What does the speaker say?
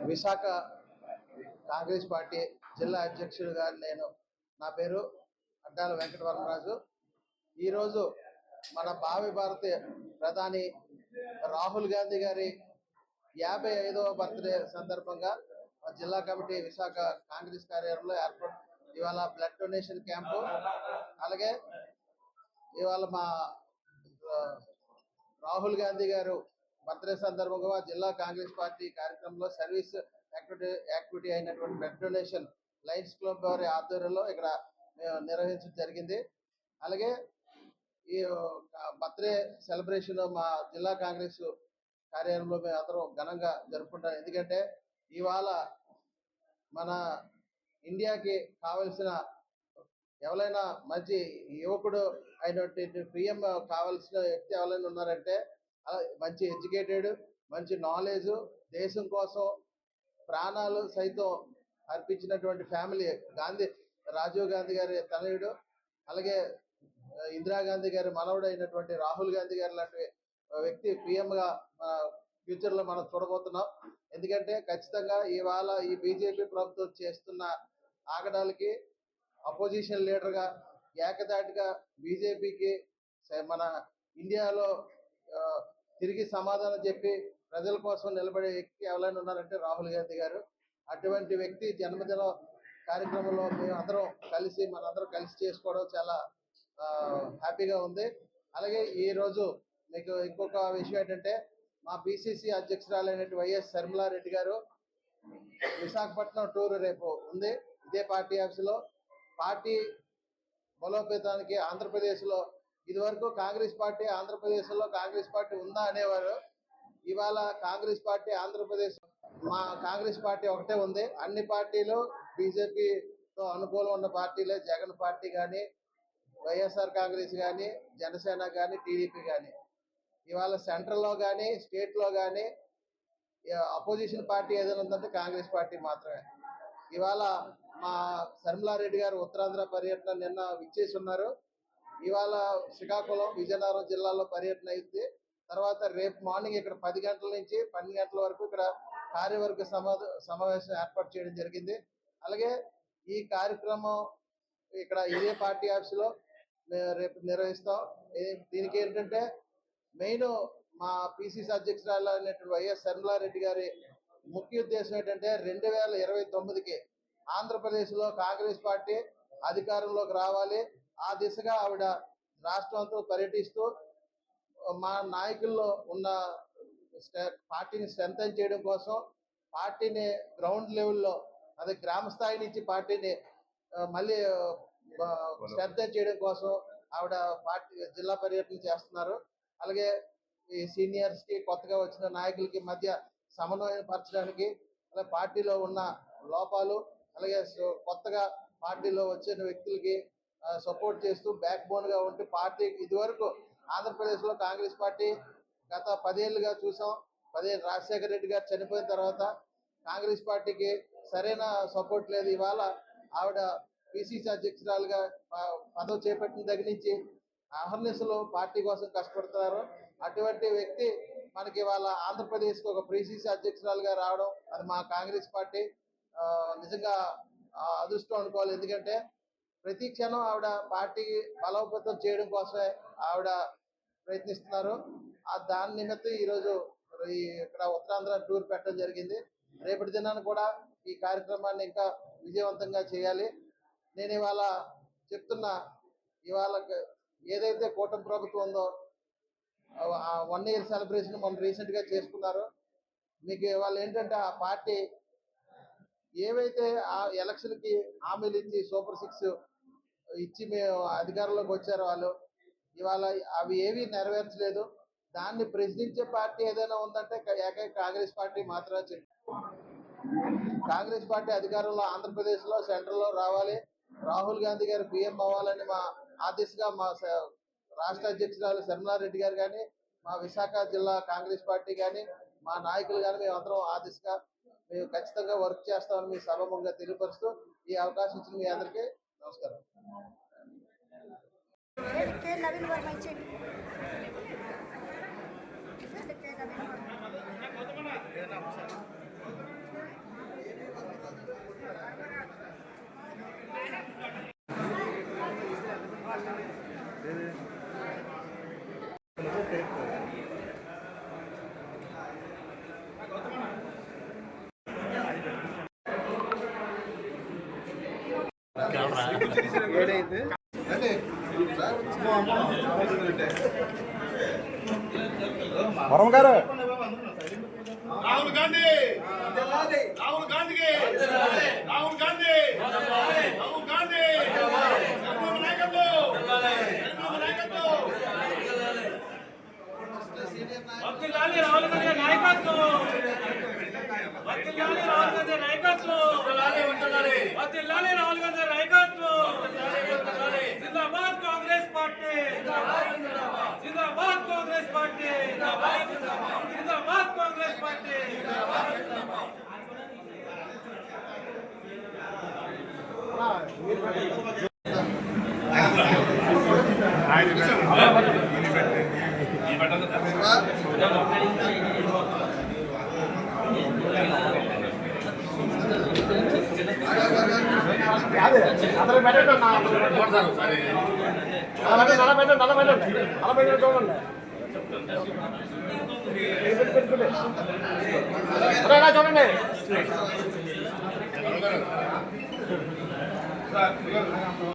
Visakha Congress party జిల్లా అధ్యక్షుడిగా నేను. నా పేరు అడ్డాల వెంకటవరమరాజు. ఈరోజు మన భావి భారత ప్రధాని రాహుల్ గాంధీ గారి యాభై ఐదవ బర్త్డే సందర్భంగా జిల్లా కమిటీ విశాఖ కాంగ్రెస్ కార్యాలయంలో ఏర్పాటు ఇవాళ బ్లడ్ డొనేషన్ క్యాంపు. అలాగే ఇవాళ మా రాహుల్ గాంధీ గారు బర్త్డే సందర్భంగా జిల్లా కాంగ్రెస్ పార్టీ కార్యక్రమంలో సర్వీస్ యాక్టివిటీ యాక్టివిటీ అయినటువంటి బ్లడ్ డొనేషన్ లయన్స్ క్లబ్ వారి ఆధ్వర్యంలో ఇక్కడ మేము నిర్వహించడం జరిగింది. అలాగే ఈ బర్త్డే సెలబ్రేషన్ మా జిల్లా కాంగ్రెస్ కార్యాలయంలో మేము అందరం ఘనంగా జరుపుకుంటాం. ఎందుకంటే ఇవాళ మన ఇండియాకి కావలసిన ఎవరైనా మంచి యువకుడు అయినటువంటి పిఎం కావలసిన వ్యక్తి ఎవరైనా ఉన్నారంటే మంచి ఎడ్యుకేటెడ్ మంచి నాలెడ్జ్ దేశం కోసం ప్రాణాలు సైతం అర్పించినటువంటి ఫ్యామిలీ గాంధీ రాజీవ్ గాంధీ గారి తనయుడు అలాగే ఇందిరాగాంధీ గారి మనవుడు అయినటువంటి రాహుల్ గాంధీ గారి లాంటి వ్యక్తి పిఎంగా ఫ్యూచర్లో మనం చూడబోతున్నాం. ఎందుకంటే ఖచ్చితంగా ఇవాళ ఈ బీజేపీ ప్రభుత్వం చేస్తున్న ఆగడాలకి అపోజిషన్ లీడర్గా ఏకదాటిగా బీజేపీకి మన ఇండియాలో తిరిగి సమాధానం చెప్పి ప్రజల కోసం నిలబడే వ్యక్తి ఎవరైనా ఉన్నారంటే రాహుల్ గాంధీ గారు. అటువంటి వ్యక్తి జన్మదిన కార్యక్రమంలో మేము అందరం కలిసి మనందరం కలిసి చేసుకోవడం చాలా హ్యాపీగా ఉంది. అలాగే ఈరోజు మీకు ఇంకొక విషయం ఏంటంటే మా పిసిసి అధ్యక్షురాలైనటువంటి వైఎస్ శర్మలారెడ్డి గారు విశాఖపట్నం టూర్ రేపు ఉంది. ఇదే పార్టీ ఆఫీసులో. పార్టీ బలోపేతానికి ఆంధ్రప్రదేశ్లో ఇదివరకు కాంగ్రెస్ పార్టీ ఆంధ్రప్రదేశ్లో కాంగ్రెస్ పార్టీ ఉందా అనేవారు. ఇవాళ కాంగ్రెస్ పార్టీ ఆంధ్రప్రదేశ్ మా కాంగ్రెస్ పార్టీ ఒకటే ఉంది. అన్ని పార్టీలు బీజేపీతో అనుకూలం ఉన్న పార్టీలే. జగన్ పార్టీ కానీ వైఎస్ఆర్ కాంగ్రెస్ కానీ జనసేన కానీ టీడీపీ కానీ ఇవాళ సెంట్రల్లో కానీ స్టేట్లో కానీ అపోజిషన్ పార్టీ ఏదైనా ఉందంటే కాంగ్రెస్ పార్టీ మాత్రమే. ఇవాళ మా శర్మిలారెడ్డి గారు ఉత్తరాంధ్ర పర్యటన నిన్న విచ్చేసి ఉన్నారు. ఇవాళ శ్రీకాకుళం విజయనగరం జిల్లాలో పర్యటన అయితే తర్వాత రేపు మార్నింగ్ ఇక్కడ పది గంటల నుంచి పన్నెండు గంటల వరకు ఇక్కడ కార్యవర్గ సమా సమావేశం ఏర్పాటు చేయడం జరిగింది. అలాగే ఈ కార్యక్రమం ఇక్కడ ఇదే పార్టీ ఆఫీసులో మేము రేపు నిర్వహిస్తాం. దీనికి ఏంటంటే మెయిన్ మా పిసిసి అధ్యక్షురాలు అయినటువంటి వైఎస్ శర్మలారెడ్డి గారి ముఖ్య ఉద్దేశం ఏంటంటే రెండు వేల ఇరవై తొమ్మిదికి ఆంధ్రప్రదేశ్లో కాంగ్రెస్ పార్టీ అధికారంలోకి రావాలి. ఆ దిశగా ఆవిడ రాష్ట్రం అంతా పర్యటిస్తూ మా నాయకుల్లో ఉన్న పార్టీని స్ట్రెంథన్ చేయడం కోసం పార్టీని గ్రౌండ్ లెవెల్లో అదే గ్రామ స్థాయి నుంచి పార్టీని మళ్ళీ స్ట్రెంథన్ చేయడం కోసం ఆవిడ పార్టీ జిల్లా పర్యటన చేస్తున్నారు. అలాగే ఈ సీనియర్స్కి కొత్తగా వచ్చిన నాయకులకి మధ్య సమన్వయం పరచడానికి అలాగే పార్టీలో ఉన్న లోపాలు అలాగే కొత్తగా పార్టీలో వచ్చిన వ్యక్తులకి సపోర్ట్ చేస్తూ బ్యాక్ బోన్గా ఉంటే పార్టీ ఇదివరకు ఆంధ్రప్రదేశ్లో కాంగ్రెస్ పార్టీ గత పదేళ్ళుగా చూసాం. పదేళ్ళు రాజశేఖర రెడ్డి గారు చనిపోయిన తర్వాత కాంగ్రెస్ పార్టీకి సరైన సపోర్ట్ లేదు. ఇవాళ ఆవిడ పిసిసి అధ్యక్షురాలుగా ప- పదవి చేపట్టిన దగ్గర నుంచి అహర్నిశలు పార్టీ కోసం కష్టపడుతున్నారు. అటువంటి వ్యక్తి మనకి ఇవాళ ఆంధ్రప్రదేశ్కి ఒక పిసిసి అధ్యక్షురాలుగా రావడం అది మా కాంగ్రెస్ పార్టీ నిజంగా అదృష్టం అనుకోవాలి. ఎందుకంటే ప్రతి క్షణం ఆవిడ పార్టీ బలోపేతం చేయడం కోసమే ఆవిడ ప్రయత్నిస్తున్నారు. ఆ దాని నిమిత్తం ఈరోజు ఈ ఇక్కడ ఉత్తరాంధ్ర టూర్ పెట్టడం జరిగింది. రేపటి దినాన్ని కూడా ఈ కార్యక్రమాన్ని ఇంకా విజయవంతంగా చేయాలి. నేను ఇవాళ చెప్తున్నా ఇవాళ ఏదైతే కూటమి ప్రభుత్వం ఉందో ఆ వన్ ఇయర్ సెలబ్రేషన్ మనం రీసెంట్గా చేసుకున్నారు. మీకు ఇవాళ ఏంటంటే ఆ పార్టీ ఏవైతే ఆ ఎలక్షన్కి హామీలు ఇచ్చి సూపర్ సిక్స్ ఇచ్చి మేము అధికారంలోకి వచ్చారు వాళ్ళు ఇవాళ అవి ఏవి నెరవేర్చలేదు. దాన్ని ప్రశ్నించే పార్టీ ఏదైనా ఉందంటే ఏకైక కాంగ్రెస్ పార్టీ మాత్రమే చెప్పి కాంగ్రెస్ పార్టీ అధికారంలో ఆంధ్రప్రదేశ్లో సెంట్రల్లో రావాలి. రాహుల్ గాంధీ గారు పీఎం అవ్వాలని మా ఆ దిశగా మా రాష్ట్ర అధ్యక్షురాలు శర్మలారెడ్డి గారు కానీ మా విశాఖ జిల్లా కాంగ్రెస్ పార్టీ కానీ మా నాయకులు కానీ మేమందరం అందరం ఆ దిశగా మేము ఖచ్చితంగా వర్క్ చేస్తామని మీ సభముగా తెలియపరుస్తూ ఈ అవకాశం ఇచ్చిన మీ అందరికీ నమస్కారం. వరం గారు. రాహుల్ గాంధీ! రాహుల్ గాంధీకి! రాహుల్ గాంధీ! రాహుల్ గాంధీ! రాహుల్ గాంధీ నాయకత్వం! రాహుల్ గాంధీ నాయకత్వం! రాహుల్ గాంధీ నాయకత్వం జిందాబాద్ కాంగ్రెస్ పార్టీ జిందాబాద్ కాంగ్రెస్ పార్టీ జిందాబాద్ కాంగ్రెస్ పార్టీ అదే అందరూ పెట్టండి అన్న. పెట్టండి చూడండి పెట్టు, పెట్టు, చూడండి